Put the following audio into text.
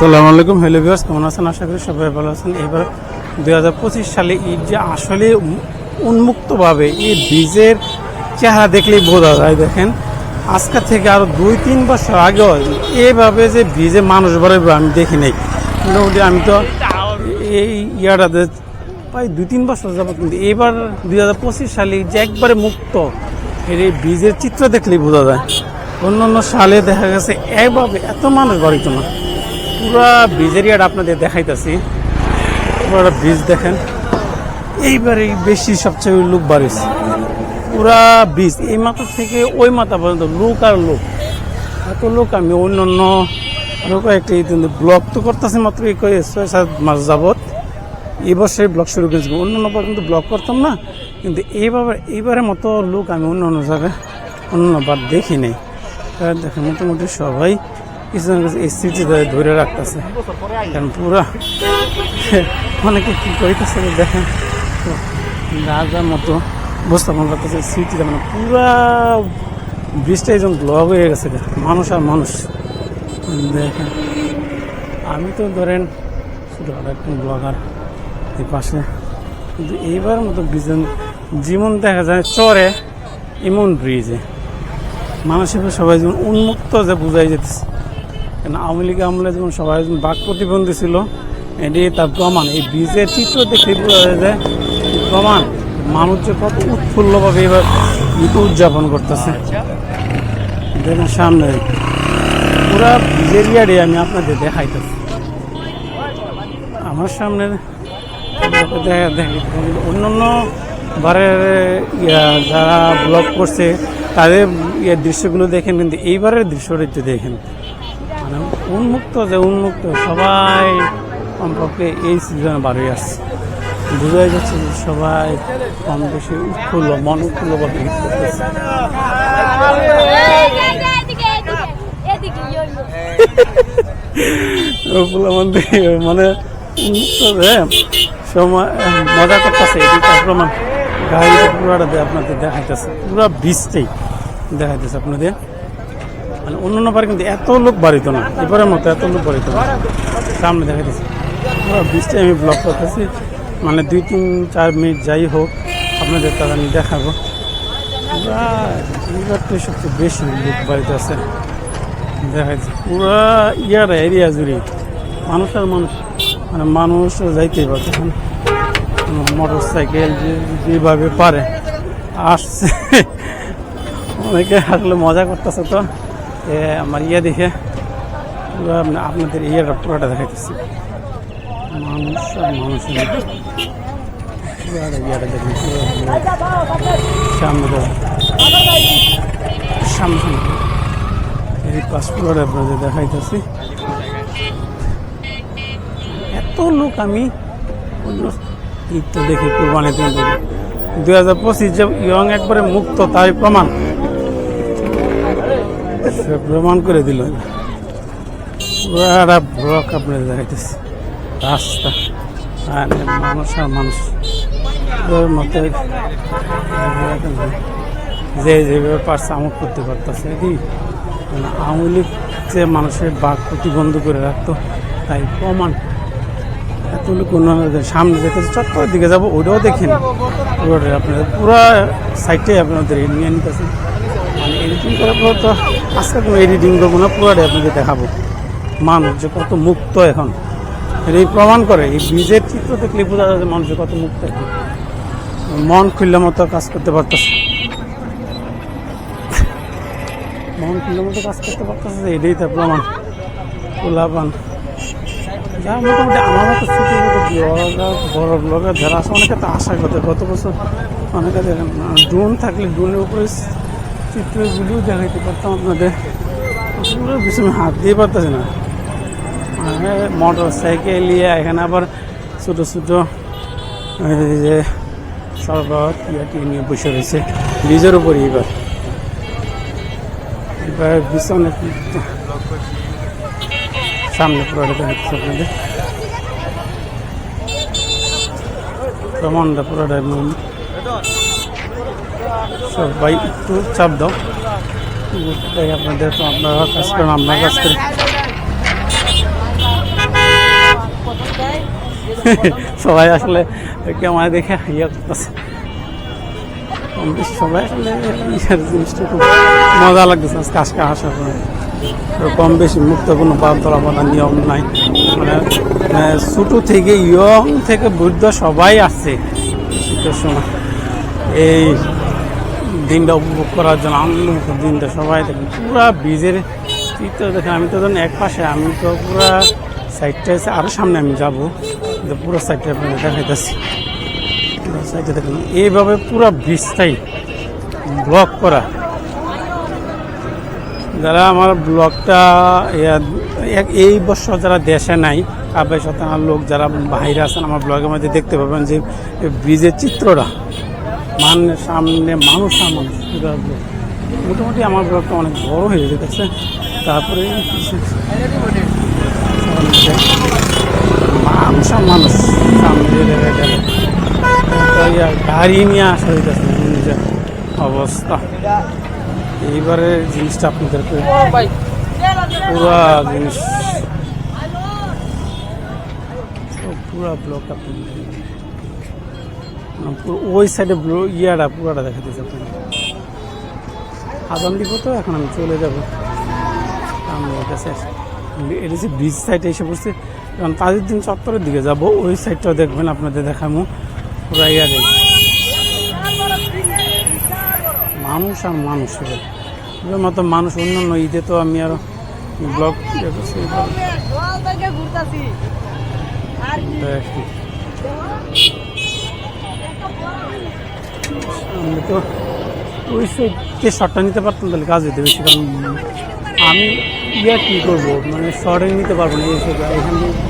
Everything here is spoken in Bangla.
আসসালামু আলাইকুম। হ্যালো ভিউয়ার্স, কেমন আছেন? আশা করি সবাই ভালো আছেন। এবার দুই হাজার পঁচিশ সালে ঈদ যে আসলে উন্মুক্তভাবে এই বীজের চেহারা দেখলেই বোঝা যায়, দেখেন। আজকের থেকে আরও দুই, তিন বছর আগেও এইভাবে যে বীজে মানুষ বাড়াবে আমি দেখি নাই। মোটামুটি আমি তো এই ইয়াটাতে প্রায় দুই, তিন বছর যাব কিন্তু এবার দুই হাজার পঁচিশ সালে যে একবারে মুক্ত এর এই বীজের চিত্র দেখলেই বোঝা যায়। অন্য অন্য সালে দেখা গেছে এভাবে এত মানুষ বাড়িত না। পুরা ব্রিজের ইয়ার্ড আপনাদের দেখাইতেছি। পুরো ব্রিজ দেখেন। এইবারে বেশি সবচেয়ে লোক বাড়িছে পুরা ব্রিজ, এই মাথা থেকে ওই মাথা পর্যন্ত লোক আর লোক। এত লোক আমি অন্য অন্য আরও কয়েকটি ব্লগ তো করতেছি মাত্র, এই ছয় সাত মাস যাবত এই বছরে ব্লগ শুরু করেছি অন্য অন্য বার কিন্তু ব্লগ করতাম না। কিন্তু এইবার এইবারের মতো লোক আমি অন্য অন্য জায়গায় অন্য বার দেখি নাই দেখেন, মোটামুটি সবাই কিছু না কিছু স্মৃতি ধরে রাখতেছে। কারণ পুরা অনেকে কি করিতেছে দেখেন, রাজার মতো উপস্থাপন করতেছে স্মৃতিটা মানে পুরা ব্রিজটা একদম ব্লক হয়ে গেছে মানুষ আর মানুষ। দেখেন, আমি তো ধরেন শুধু একজন ব্লগার এই পাশে, কিন্তু এইবার মতো ব্রিজ যেমন দেখা যায় চরে, এমন ব্রিজে। মানুষের সবাই যেমন উন্মুক্ত যে বুঝাই যেতেছে আওয়ামী লীগ আমলে যেমন সবাই বাক প্রতিবন্ধী ছিল, এটি তার প্রমাণ। এই ব্রিজের চিত্র দেখে যে প্রমাণ মানুষ যে কত উৎফুল্লভাবে এবার উদযাপন করতেছে। দেখেন সামনে। পুরা ব্রিজের ইয়ারে আমি আপনাদের দেখাইতেছি। আমার সামনে অন্য অন্য বারের যারা ব্লগ করছে, তাদের ইয়ে দৃশ্যগুলো দেখেন, কিন্তু এইবারের দৃশ্যটা একটু দেখেন। মানে উন্মুক্ত যে উন্মুক্ত, সবাই কমপক্ষে এই সিজনে হয়ে আসছে। বোঝাই যাচ্ছে যে সবাই কম বেশি উৎফুল্ল, মন উৎফুল্লভাবে ঈদ করতেছে। মানে মজা করতেছে আপনাদের দেখাইতেছে, পুরো বীজটাই দেখাইতেছে আপনাদের। মানে অন্য অন্য কিন্তু এত লোক বাড়িত না, এবারের মতো এত লোক বাড়িত না। সামনে দেখাইতেছে পুরো বীজটাই আমি ব্লক করতেছি। মানে দুই তিন চার মিনিট যাই হোক, আপনাদের তারা আমি দেখাবো। পুরা এইবারটাই সবচেয়ে বেশি লোক বাড়িতে আছে। দেখা যাচ্ছে, পুরা ইয়ার এরিয়া জুড়ে মানুষ আর মানুষ মানে মানুষ যাইতেই পারছে মোটর সাইকেল যেভাবে পারে, আসছে। অনেকে আসলে মজা করতেছে তো। আমার ইয়ে দেখে আপনাদের ইয়েটা পুরোটা দেখাইতেছি। মানুষ আর দেখাইতেছি। এত লোক আমি অন্য দেখি কুরবানি দুই হাজার পঁচিশ যে ইয়ং একবারে মুক্ত, তাই প্রমাণ। সে প্রমাণ করে দিল। পুরা ব্লক আপনাদের দেখাইতেছি। রাস্তা। আর মানুষ আর মানুষ। মতো যে যেভাবে পারছে আমল করতে পারতেছে। কি? মানে আওয়ামী লীগ যে মানুষের বাঘ প্রতিবন্ধ করে রাখতো, তাই প্রমাণ। এত লোক সামনে যেতে চত্বর দিকে যাব ওটাও দেখেন। পুরোটা আপনাদের পুরো সাইডটাই আপনাদের নিয়ে নিতেছে। মানে এডিটিং করার পর তো আজকে কোনো এডিটিং করব না, পুরোটাই আপনাদের দেখাবো। মানুষ যে কত মুক্ত এখন। এই প্রমাণ করে, এই বীজের চিত্র দেখলে বোঝা যায় কত মুক্ত এখন। মন খুললে মতো কাজ করতে পারতেছে। মন খুললে মতো কাজ করতে পারতেছে, এটাই তার প্রমাণ। লাভান যা মোটামুটি আমার মতো ছোটো ছোটো ব্লগার, বড় যারা আছে, অনেকে তো আশা করতে গত বছর অনেকে ড্রোন থাকলে ড্রোনের উপরে চিত্রগুলিও দেখাইতে পারতাম আপনাদের। পিছনে হাত দিয়ে পারতেছে না। মোটর সাইকেল নিয়ে এখানে আবার ছোটো ছোটো যে সরবরাহ ইয়াটি নিয়ে বসে রয়েছে। ব্রিজের উপরে এবার। এবার পিছনে সামনে পুরোটা দেখাচ্ছে পুরোটা সবাই একটু চাপ দাও। তাই আপনাদের আপনারা কাজ করেন, আমরা কাজ করি। সবাই আসলে কেমন দেখে ইয়ে করতেছে। সবাই আসলে জিনিসটা খুব মজা লাগতেছে, আজকে আজকে আসার পরে। কম বেশি মুক্ত কোনো বাদলা বাধা নিয়ম নাই। মানে মানে ছোটো থেকে, ইয়ং থেকে বৃদ্ধ সবাই আসছে শীতের সময়। এই দিনটা উপভোগ করার জন্য আনন্দমুখর দিনটা সবাই দেখেন পুরা ব্রিজের চিত্র দেখেন আমি তো ধরেন এক পাশে, আমি তো পুরা সাইডটা এসে আরও সামনে আমি যাব। কিন্তু পুরো সাইডটা আপনাকে দেখাইতেছি। পুরো সাইডে দেখেন, এইভাবে পুরো ব্রিজটাই ব্লক করা। যারা আমার ব্লগটা এই বছর যারা দেশে নাই কাবাই শতাংশ লোক যারা বাইরে আছেন, আমার ব্লগের মধ্যে দেখতে পাবেন যে ব্রিজের চিত্রটা। মানে সামনে মানুষ মানুষ ব্লগ। মোটামুটি আমার ব্লগটা অনেক বড় হয়ে যেতেছে তারপরে মানুষ মানুষ সামনে গাড়ি নিয়ে আসা হইতেছে নিজের অবস্থা। এইবারে জিনিসটা আপনাদেরকে পুরা জিনিস পুরা ব্লক আপনি পুরো ওই সাইডে ইয়াটা পুরাটা দেখা দিয়েছে আপনি আদান দিব তো এখন আমি চলে যাব। আমার কাছে এটা যে ব্রিজ সাইডে এসে বসছে। এখন তাদের দিন চত্বরের দিকে যাব ওই সাইডটাও দেখবেন আপনাদের দেখামো পুরা ইয়ারে মানুষ আর মানুষ এবার মতো মানুষ অন্যান্য ঈদে তো আমি আর ব্লগ আমি তো ওই সাইডে শটটা নিতে পারতাম তাহলে কাজ হইতে বেশি, কারণ আমি ইয়া কী করব? মানে শর্টে নিতে পারব না এই এখান থেকে